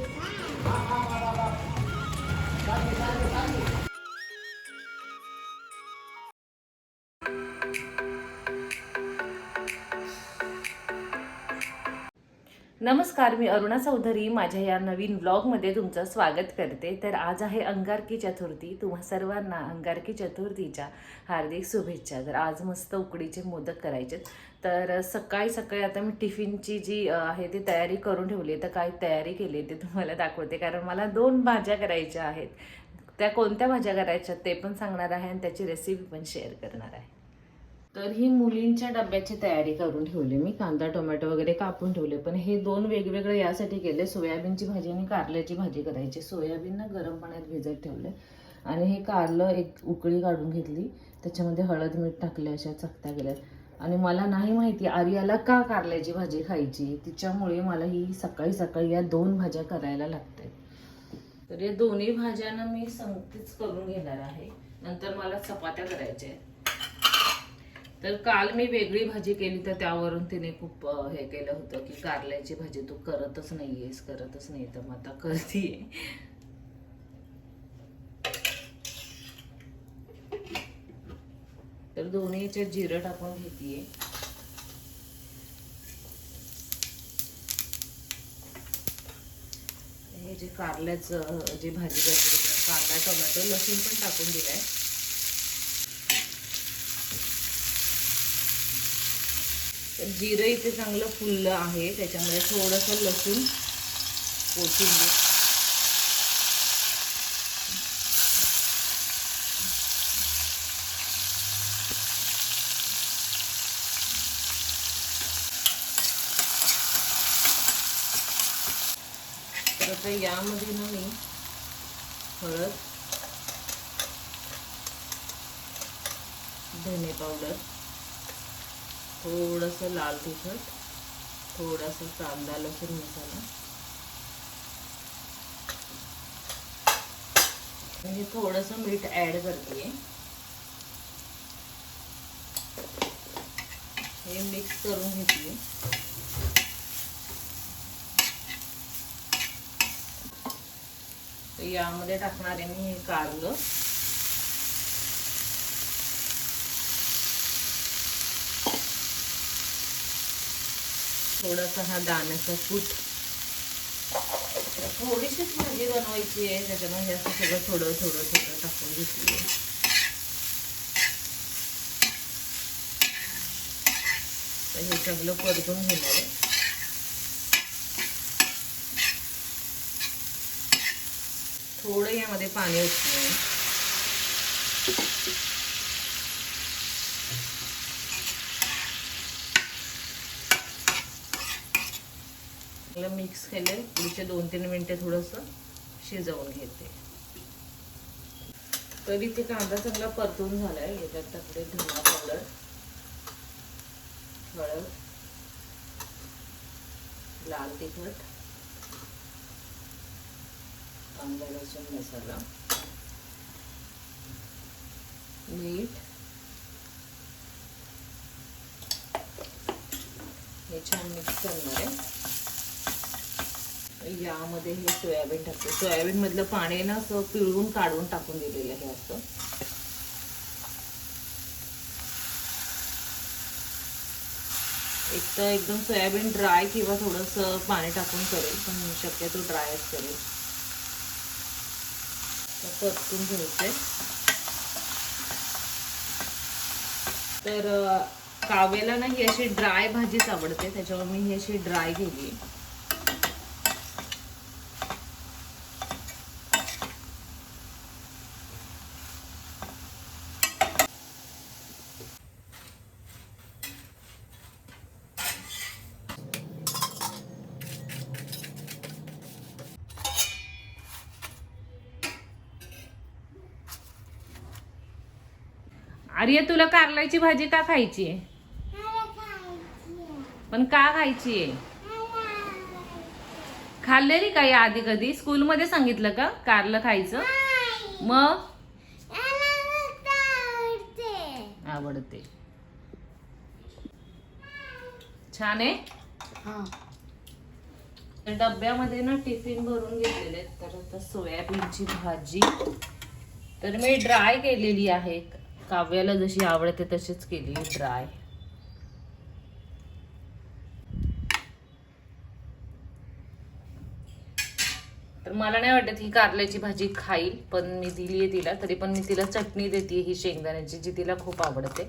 Bye. नमस्कार मी अरुणा चौधरी. माझ्या या नवीन ब्लॉगमध्ये तुमचं स्वागत करते. तर आज आहे अंगारकी चतुर्थी. तुम्हा सर्वांना अंगारकी चतुर्थीच्या हार्दिक शुभेच्छा. तर आज मस्त उकडीचे मोदक करायचे तर सकाळी सकाळी आता मी टिफिनची जी आहे ती तयारी करून ठेवली आहे. तर काय तयारी केली आहे ते तुम्हाला दाखवते. कारण मला दोन भाज्या करायच्या आहेत. त्या कोणत्या भाज्या करायच्या ते पण सांगणार आहे आणि त्याची रेसिपी पण शेअर करणार आहे. तर ही मुलींच्या डब्याची तयारी करून ठेवली मी. कांदा टोमॅटो वगैरे कापून ठेवले. पण हे दोन वेगवेगळे यासाठी केले. सोयाबीनची भाजी आणि कारल्याची भाजी करायची. सोयाबीन ना गरम पाण्यात भिजत ठेवले. आणि हे कारलं एक उकळी काढून घेतली. त्याच्यामध्ये हळद मीठ टाकले अशा चकत्या गेल्या आणि मला नाही माहिती आर्याला का कारल्याची भाजी खायची? तिच्यामुळे मला ही सकाळी सकाळी या दोन भाज्या करायला लागते. तर या दोन्ही भाज्यांना मी संगतीच करून घेणार आहे. नंतर मला चपात्या करायच्या आहेत. तर काल मी वेगळी भाजी केली तर त्यावरून तिने खूप हे केलं होतं की कारल्याची भाजी तू करतच नाहीयेस करतच नाही तर मग आता करतीये. तर दोन्ही याच्यात जिरं टाकून घेतीये. हे जे कारल्याचं जे भाजी करते कांदा टोमॅटो लसूण पण टाकून दिलाय. जिरं इथे चांगलं फुललं आहे त्याच्यामध्ये थोडंसं लसूण कोथिंबीर. तर आता यामध्ये ना मी हळद धने पावडर थोडंसं लाल तिखट थोडासा कांदा लसूण मसाला. म्हणजे थोडंसं मीठ ॲड करते. हे मिक्स करून घेतली यामध्ये टाकणार आहे मी हे कारलं. थोडासा हा दाण्याचा कूट. थोडीशीच भाजी बनवायची आहे त्याच्यामध्ये असं सगळं थोडं थोडं थोडं टाकून घेतली तर हे चांगलं परतून घेणार आहे. थोडं यामध्ये पाणी उठलं चांगलं मिक्स केले पुढचे दोन तीन मिनटे थोडंसं शिजवून घेते. तरी ते कांदा चांगला परतून झालाय. याच्यात टाकले धना पावडर हळद लाल तिखट कांदा लसूण मसाला मीठ. हे छान मिक्स करणार आहे. यामध्ये हे सोयाबीन टाकते. सोयाबीन मधलं पाणी ना असं पिळून काढून टाकून दिलेलं हे असं. एक तर एकदम सोयाबीन ड्राय किंवा थोडंसं पाणी टाकून करेल पण शक्यतो ड्रायच करेल. परतून घ्यायचंय. तर कावेला काव्याला ना ही अशी ड्राय भाजीच आवडते त्याच्यामुळे मी ही अशी ड्राय केली आर्य तुला कारल्याची भाजी का खायची आहे? पण का खायची आहे? खाल्लेली का या आधी कधी? स्कूलमध्ये सांगितलं का कारलं खायचं? मग? आवडते. छान आहे? डब्यामध्ये ना टिफिन भरून घेतलेले तर आता सोयाबीनची भाजी. तर मी ड्राय केलेली आहे काव्याला जशी आवडते तशीच केली ड्राय तर मला नाही वाटत ही कारल्याची भाजी खाईल पण मी दिली आहे तिला तरी पण मी तिला चटणी देते ही शेंगदाण्याची जी तिला खूप आवडते.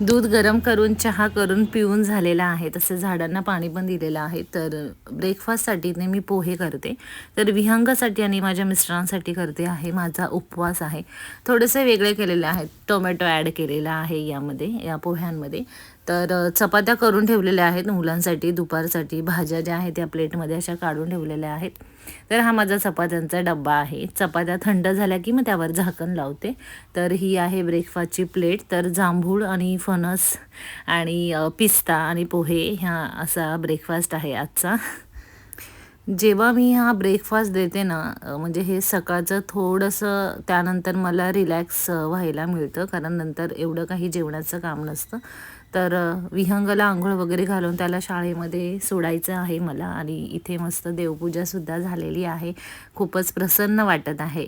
दूध गरम करून चहा करून पिऊन झालेला आहे. तसे झाडांना पाणी पण दिलेलं आहे. तर ब्रेकफास्टसाठी मी पोहे करते. तर विहंगासाठी आणि माझ्या मिस्टरांसाठी करते आहे. माझा उपवास आहे. थोडेसे वेगळे केलेले आहेत. टोमॅटो ॲड केलेला आहे यामध्ये या पोह्यांमध्ये. तर चपात्या करून ठेवलेल्या आहेत मुलांसाठी दुपारसाठी. भाज्या ज्या आहेत त्या प्लेटमध्ये अशा काढून ठेवलेल्या आहेत. तर हा माझा चपात्यांचा डब्बा आहे. चपात्या थंड झाल्या की मग त्यावर झाकण लावते. तर ही आहे ब्रेकफास्टची प्लेट तर जांभूळ आणि फणस आणि पिस्ता आणि पोहे ह्या असा ब्रेकफास्ट आहे आजचा. जेव्हा मी हा ब्रेकफास्ट देते ना म्हणजे हे सकाळचं थोडंसं त्यानंतर मला रिलॅक्स व्हायला मिळतं. कारण नंतर एवढं काही जेवणाचं काम नसतं. तर विहंगला आंघोळ वगैरे घालून त्याला शाळेमध्ये सोडायचं आहे मला आणि इथे मस्त देवपूजासुद्धा झालेली आहे. खूपच प्रसन्न वाटत आहे.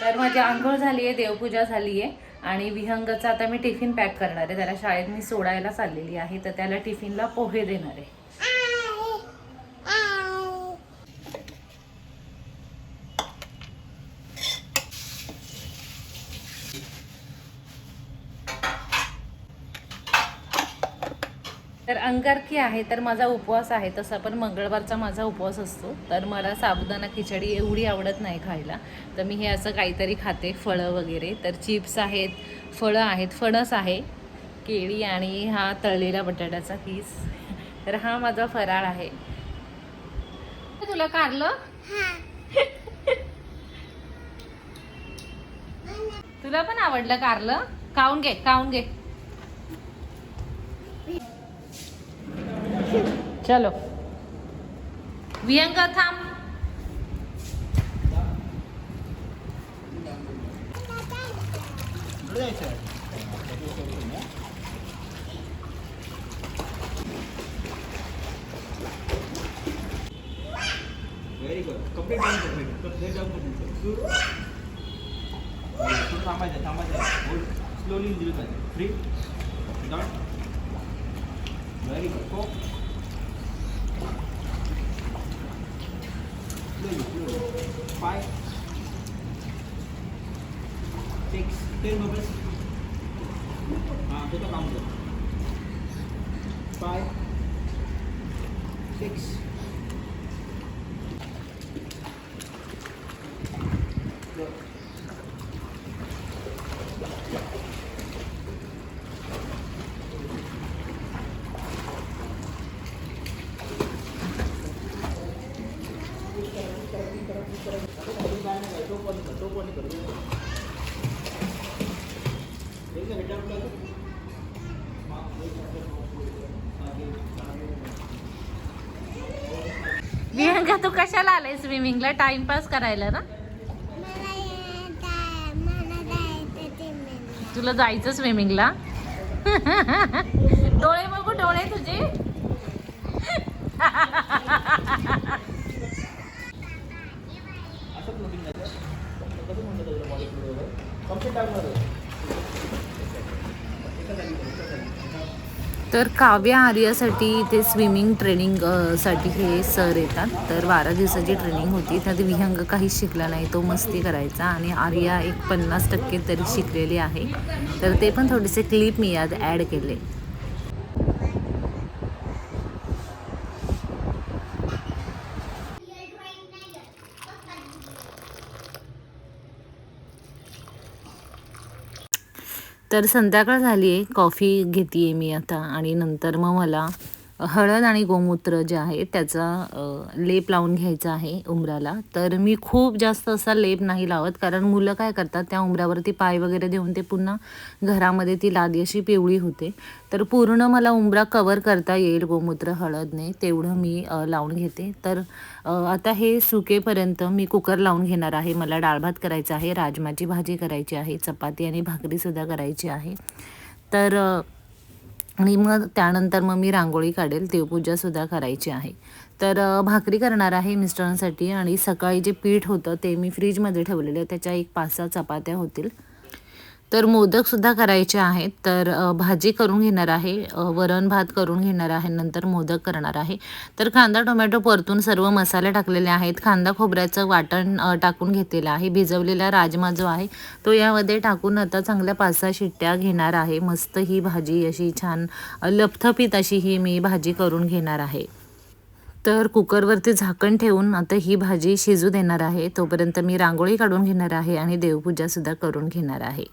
तर माझी आंघोळ झाली आहे देवपूजा झाली आहे आणि विहंगचा आता मी टिफिन पॅक करणार आहे. त्याला शाळेत मी सोडायला चाललेली आहे तर त्याला टिफिनला पोहे देणार आहे. तर अंगारकी आहे तर माझा उपवास आहे. तसा पण मंगळवारचा माझा उपवास असतो. तर मला साबुदाणा खिचडी एवढी आवडत नाही खायला. तर मी हे असं काहीतरी खाते फळं वगैरे. तर चिप्स आहेत फळं आहेत फणस आहे केळी आणि हा तळलेला बटाट्याचा किस. तर हा माझा फराळ आहे. तुला कारलं? तुला पण आवडलं कारलं? खाऊन घे खाऊन घे. ચલો વ્યંગથામ Thank you. Six ten bubbles हां तुझं काम कर फाय सिक्स तू कशाला आलाय स्विमिंगला? टाइमपास करायला ना? तुला जायचं स्विमिंगला? डोळे बघू डोळे तुझे. तर काव्या आर्यासाठी इथे स्विमिंग ट्रेनिंगसाठी हे सर येतात. तर बारा दिवसाची ट्रेनिंग होती. त्यात विहंग काहीच शिकला नाही. तो मस्ती करायचा आणि आर्या एक पन्नास टक्के तरी शिकलेली आहे. तर ते पण थोडेसे क्लिप मी यात ॲड केले. तर संध्याकाळ झाली आहे कॉफी घेते आहे मी आता आणि नंतर मग मला हळद आणि गोमूत्र जे आहे त्याचा लेप लावून घ्यायचा आहे उमराला तर मी खूप जास्त असा लेप नाही लावत कारण मुलं काय करतात त्या उमरावरती पाय वगैरे देऊन ते पुन्हा घरामध्ये ती लादी अशी पिवळी होते. तर पूर्ण मला उमरा कवर करता येईल गोमूत्र हळदने तेवढं मी लावून घेते. तर आता हे सुकेपर्यंत मी कुकर लावून घेणार आहे. मला डाळ भात करायचा आहे राजमाची भाजी करायची आहे चपाती आणि भाकरीसुद्धा करायची आहे. तर आणि मग त्यानंतर मग मी रांगोळी काढेल देवपूजासुद्धा करायची आहे. तर भाकरी करणार आहे मिस्टरांसाठी आणि सकाळी जे पीठ होतं ते मी फ्रीजमध्ये ठेवलेलं त्याच्या एक पाच सहा चपात्या होतील. तर मोदकसुद्धा करायचे आहेत. तर भाजी करून घेणार आहे वरण भात करून घेणार आहे नंतर मोदक करणार आहे. तर कांदा टोमॅटो परतून सर्व मसाले टाकलेले आहेत. कांदा खोबऱ्याचं वाटण टाकून घेतलेलं आहे. भिजवलेला राजमा जो आहे तो यामध्ये टाकून आता चांगल्या पाच सहा शिट्ट्या घेणार आहे. मस्त ही भाजी अशी छान लपथपीत अशी ही मी भाजी करून घेणार आहे. तर कुकरवरती झाकण ठेवून आता ही भाजी शिजू देणार आहे. तोपर्यंत मी रांगोळी काढून घेणार आहे आणि देवपूजासुद्धा करून घेणार आहे.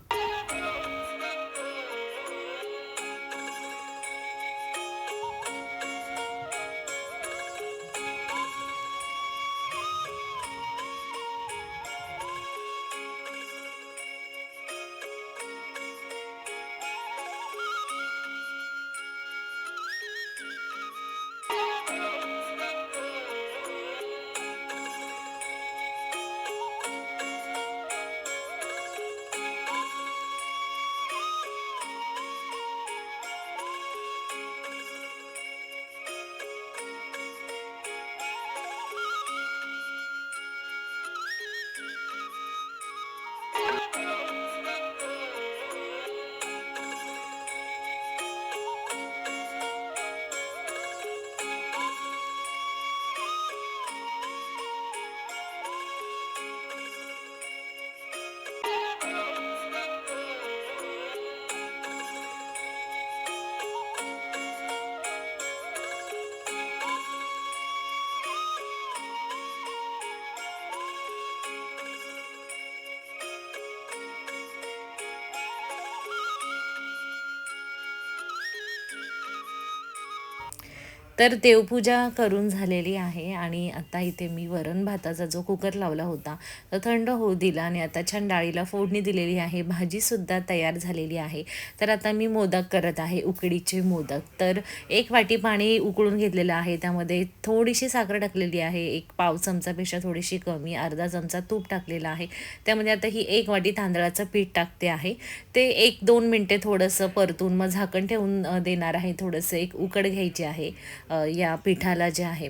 तर देवपूजा करून झालेली आहे आणि आता इथे मी वरण भाताचा जो कुकर लावला होता तो थंड होऊ दिला आणि आता छान डाळीला फोडणी दिलेली आहे भाजीसुद्धा तयार झालेली आहे. तर आता मी मोदक करत आहे उकडीचे मोदक. तर एक वाटी पाणी उकळून घेतलेलं आहे त्यामध्ये थोडीशी साखर टाकलेली आहे एक पाव चमचापेक्षा थोडीशी कमी अर्धा चमचा तूप टाकलेला आहे. त्यामध्ये आता ही एक वाटी तांदळाचं पीठ टाकते आहे. ते एक दोन मिनटे थोडंसं परतून मग झाकण ठेवून देणार आहे थोडंसं एक उकड घ्यायची आहे. या पिठाला जे आहे.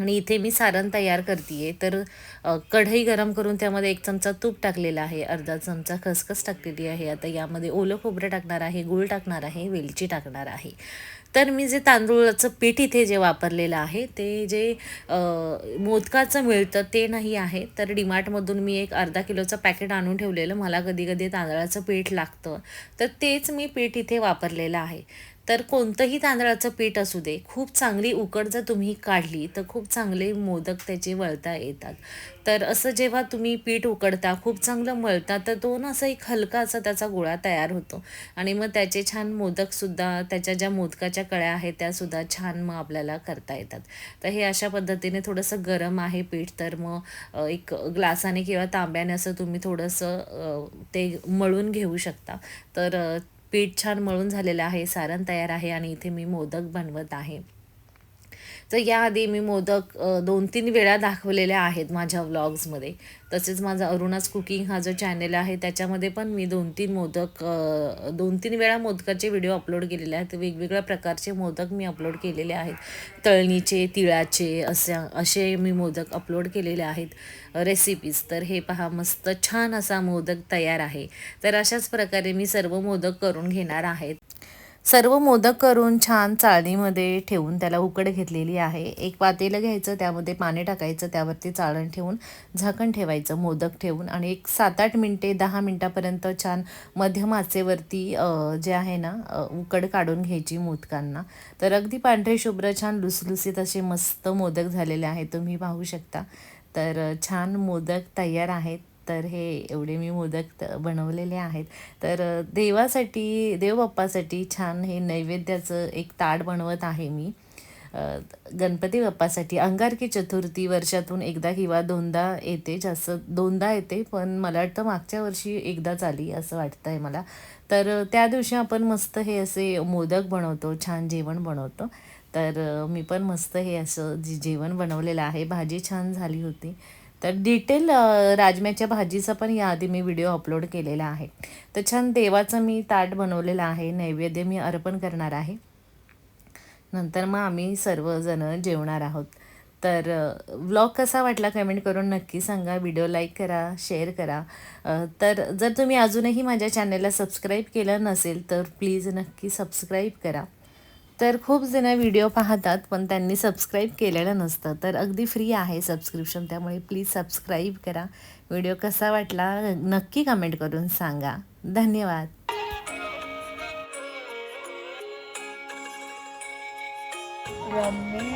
आणि इथे मी सारण तयार करते तर कढई गरम करून त्यामध्ये एक चमचा तूप टाकलेला आहे. अर्धा चमचा खसखस टाकलेली आहे. आता यामध्ये ओलं खोबरं टाकणार आहे गूळ टाकणार आहे वेलची टाकणार आहे. तर मी जे तांदूळाचं पीठ इथे जे वापरलेलं आहे ते जे मोदकाचं मिळतं ते नाही आहे. तर डीमार्टमधून मी एक अर्धा किलोचं पॅकेट आणून ठेवलेलं. मला कधी कधी तांदळाचं पीठ लागतं. तर तेच मी पीठ इथे वापरलेलं आहे. तर कोणतंही तांदळाचं पीठ असू दे खूप चांगली उकड जर तुम्ही काढली तर खूप चांगले मोदक त्याचे वळता येतात. तर असं जेव्हा तुम्ही पीठ उकडता खूप चांगलं मळता तर तो ना असा एक हलका असा त्याचा गोळा तयार होतो. आणि मग त्याचे छान मोदकसुद्धा त्याच्या ज्या मोदकाच्या कळ्या आहेत त्यासुद्धा छान मग आपल्याला करता येतात. तर हे अशा पद्धतीने थोडंसं गरम आहे पीठ तर मग एक ग्लासाने किंवा तांब्याने असं तुम्ही थोडंसं ते मळून घेऊ शकता. तर पीठ छान मळून झालेलं आहे सारण तयार आहे आणि इथे मी मोदक बनवत आहे. तर याआधी मी मोदक दोन तीन वेळा दाखवलेल्या आहेत माझ्या व्लॉग्समध्ये. तसेच माझा अरुणाच कुकिंग हा जो चॅनल आहे त्याच्यामध्ये पण मी दोन तीन मोदक दोन तीन वेळा मोदकाचे व्हिडिओ अपलोड केलेले आहेत. वेगवेगळ्या प्रकारचे मोदक मी अपलोड केलेले आहेत. तळणीचे तिळाचे असे असे मी मोदक अपलोड केलेले आहेत. रेसिपीज तर हे पहा मस्त छान असा मोदक तयार आहे. तर अशाच प्रकारे मी सर्व मोदक करून घेणार आहेत सर्व मोदक करून छान चाळणीमध्ये ठेवून त्याला उकड घेतलेली आहे. एक पातेलं घ्यायचं त्यामध्ये पाणी टाकायचं त्यावरती चाळण ठेवून झाकण ठेवायचं मोदक ठेवून. आणि एक सात आठ मिनटे दहा मिनटापर्यंत छान मध्यम आचेवरती जे आहे ना उकड काढून घ्यायची मोदकांना. तर अगदी पांढरे शुभ्र छान लुसलुसीत असे मस्त मोदक झालेले आहेत तुम्ही पाहू शकता. तर छान मोदक तयार आहेत. तर हे एवढे मी मोदक बनवलेले आहेत. तर देवासाठी देवबाप्पासाठी छान हे नैवेद्याचं एक ताट बनवत आहे मी. गणपती बाप्पासाठी. अंगारकी चतुर्थी वर्षातून एकदा किंवा दोनदा येते. जास्त दोनदा येते पण मला वाटतं मागच्या वर्षी एकदाच आली असं वाटतं आहे मला. तर त्या दिवशी आपण मस्त हे असे मोदक बनवतो छान जेवण बनवतो. तर मी पण मस्त हे असं जे जेवण बनवलेलं आहे. भाजी छान झाली होती. तर डिटेल राजम्याच्या भाजीचा पण याआधी मी व्हिडिओ अपलोड केलेला आहे. तर छान देवाचं मी ताट बनवलेलं आहे. नैवेद्य मी अर्पण करणार आहे. नंतर मग आम्ही सर्वजण जेवणार आहोत. तर व्लॉग कसा वाटला कमेंट करून नक्की सांगा. व्हिडिओ लाईक करा शेअर करा. तर जर तुम्ही अजूनही माझ्या चॅनलला सबस्क्राईब केलं नसेल तर प्लीज नक्की सबस्क्राईब करा. तर खूप जण व्हिडिओ पाहतात पण त्यांनी सबस्क्राईब केलेलं नसतं. तर अगदी फ्री आहे सबस्क्रिप्शन त्यामुळे प्लीज सबस्क्राईब करा. व्हिडिओ कसा वाटला नक्की कमेंट करून सांगा. धन्यवाद. रम्मी